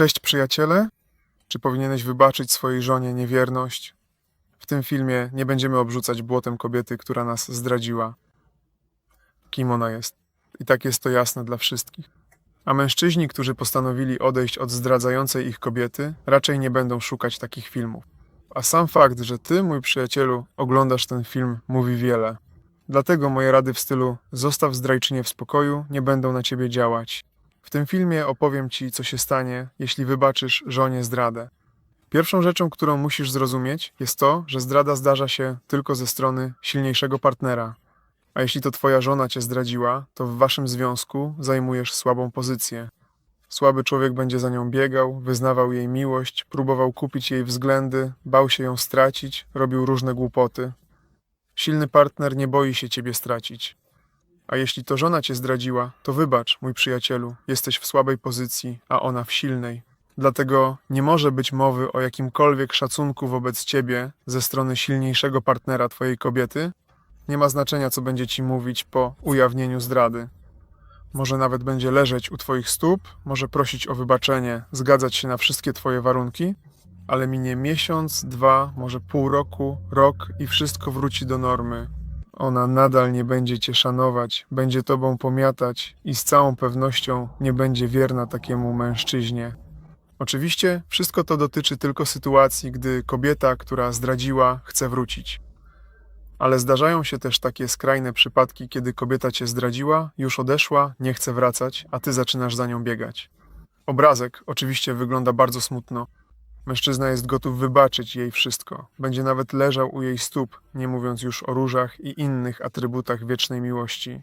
Cześć przyjaciele? Czy powinieneś wybaczyć swojej żonie niewierność? W tym filmie nie będziemy obrzucać błotem kobiety, która nas zdradziła. Kim ona jest? I tak jest to jasne dla wszystkich. A mężczyźni, którzy postanowili odejść od zdradzającej ich kobiety, raczej nie będą szukać takich filmów. A sam fakt, że ty, mój przyjacielu, oglądasz ten film, mówi wiele. Dlatego moje rady w stylu zostaw zdrajczynię w spokoju nie będą na ciebie działać. W tym filmie opowiem ci, co się stanie, jeśli wybaczysz żonie zdradę. Pierwszą rzeczą, którą musisz zrozumieć, jest to, że zdrada zdarza się tylko ze strony silniejszego partnera. A jeśli to twoja żona cię zdradziła, to w waszym związku zajmujesz słabą pozycję. Słaby człowiek będzie za nią biegał, wyznawał jej miłość, próbował kupić jej względy, bał się ją stracić, robił różne głupoty. Silny partner nie boi się ciebie stracić. A jeśli to żona cię zdradziła, to wybacz, mój przyjacielu, jesteś w słabej pozycji, a ona w silnej. Dlatego nie może być mowy o jakimkolwiek szacunku wobec ciebie ze strony silniejszego partnera twojej kobiety. Nie ma znaczenia, co będzie ci mówić po ujawnieniu zdrady. Może nawet będzie leżeć u twoich stóp, może prosić o wybaczenie, zgadzać się na wszystkie twoje warunki, ale minie miesiąc, dwa, może pół roku, rok i wszystko wróci do normy. Ona nadal nie będzie cię szanować, będzie tobą pomiatać i z całą pewnością nie będzie wierna takiemu mężczyźnie. Oczywiście wszystko to dotyczy tylko sytuacji, gdy kobieta, która zdradziła, chce wrócić. Ale zdarzają się też takie skrajne przypadki, kiedy kobieta cię zdradziła, już odeszła, nie chce wracać, a ty zaczynasz za nią biegać. Obrazek oczywiście wygląda bardzo smutno. Mężczyzna jest gotów wybaczyć jej wszystko. Będzie nawet leżał u jej stóp, nie mówiąc już o różach i innych atrybutach wiecznej miłości.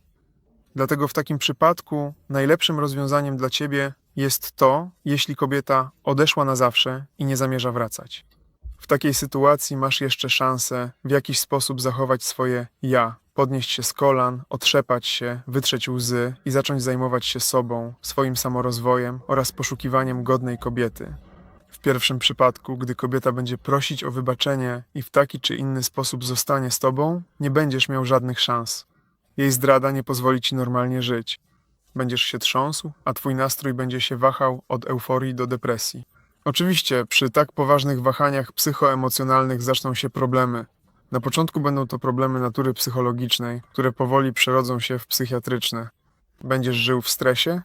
Dlatego w takim przypadku najlepszym rozwiązaniem dla ciebie jest to, jeśli kobieta odeszła na zawsze i nie zamierza wracać. W takiej sytuacji masz jeszcze szansę w jakiś sposób zachować swoje ja, podnieść się z kolan, otrzepać się, wytrzeć łzy i zacząć zajmować się sobą, swoim samorozwojem oraz poszukiwaniem godnej kobiety. W pierwszym przypadku, gdy kobieta będzie prosić o wybaczenie i w taki czy inny sposób zostanie z tobą, nie będziesz miał żadnych szans. Jej zdrada nie pozwoli ci normalnie żyć. Będziesz się trząsł, a twój nastrój będzie się wahał od euforii do depresji. Oczywiście, przy tak poważnych wahaniach psychoemocjonalnych zaczną się problemy. Na początku będą to problemy natury psychologicznej, które powoli przerodzą się w psychiatryczne. Będziesz żył w stresie,